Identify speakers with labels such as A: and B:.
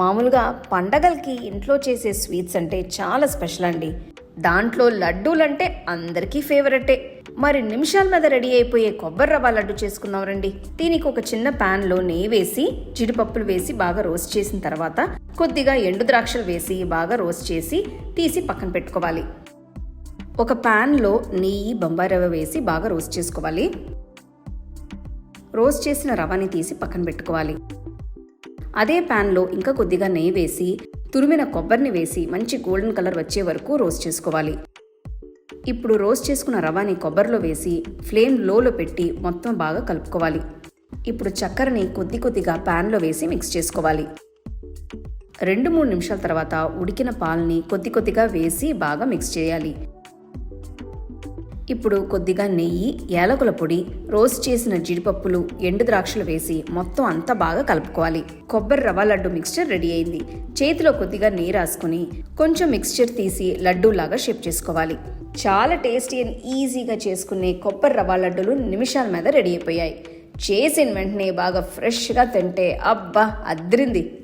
A: మామూలుగా పండగలకి ఇంట్లో చేసే స్వీట్స్ అంటే చాలా స్పెషల్ అండి. దాంట్లో లడ్డూలంటే అందరికీ ఫేవరెటే. మరి నిమిషాల మీద రెడీ అయిపోయే కొబ్బరి రవ్వ లడ్డు చేసుకుందాం రండి దీనికి ఒక చిన్న ప్యాన్లో నెయ్యి వేసి జీడిపప్పులు వేసి బాగా రోస్ట్ చేసిన తర్వాత కొద్దిగా ఎండు ద్రాక్షలు వేసి బాగా రోస్ట్ చేసి తీసి పక్కన పెట్టుకోవాలి. ఒక ప్యాన్లో నెయ్యి బొంబాయి రవ్వ వేసి బాగా రోస్ట్ చేసుకోవాలి. రోస్ట్ చేసిన రవ్వని తీసి పక్కన పెట్టుకోవాలి. అదే ప్యాన్లో ఇంకా కొద్దిగా నెయ్యి వేసి తురిమిన కొబ్బరిని వేసి మంచి గోల్డెన్ కలర్ వచ్చే వరకు రోస్ట్ చేసుకోవాలి. ఇప్పుడు రోస్ట్ చేసుకున్న రవాని కొబ్బరిలో వేసి ఫ్లేమ్ లోలో పెట్టి మొత్తం బాగా కలుపుకోవాలి. ఇప్పుడు చక్కెరని కొద్ది కొద్దిగా ప్యాన్లో వేసి మిక్స్ చేసుకోవాలి. రెండు మూడు నిమిషాల తర్వాత ఉడికిన పాలని కొద్ది కొద్దిగా వేసి బాగా మిక్స్ చేయాలి. ఇప్పుడు కొద్దిగా నెయ్యి ఏలకుల పొడి రోస్ట్ చేసిన జీడిపప్పులు ఎండు ద్రాక్షలు వేసి మొత్తం అంతా బాగా కలుపుకోవాలి. కొబ్బరి రవ్వ లడ్డు మిక్స్చర్ రెడీ అయింది. చేతిలో కొద్దిగా నెయ్యి రాసుకుని కొంచెం మిక్స్చర్ తీసి లడ్డూలాగా షేప్ చేసుకోవాలి. చాలా టేస్టీ అండ్ ఈజీగా చేసుకునే కొబ్బరి రవ్వ లడ్డూలు నిమిషాల మీద రెడీ అయిపోయాయి. చేసిన వెంటనే బాగా ఫ్రెష్గా తింటే అబ్బా అద్రింది.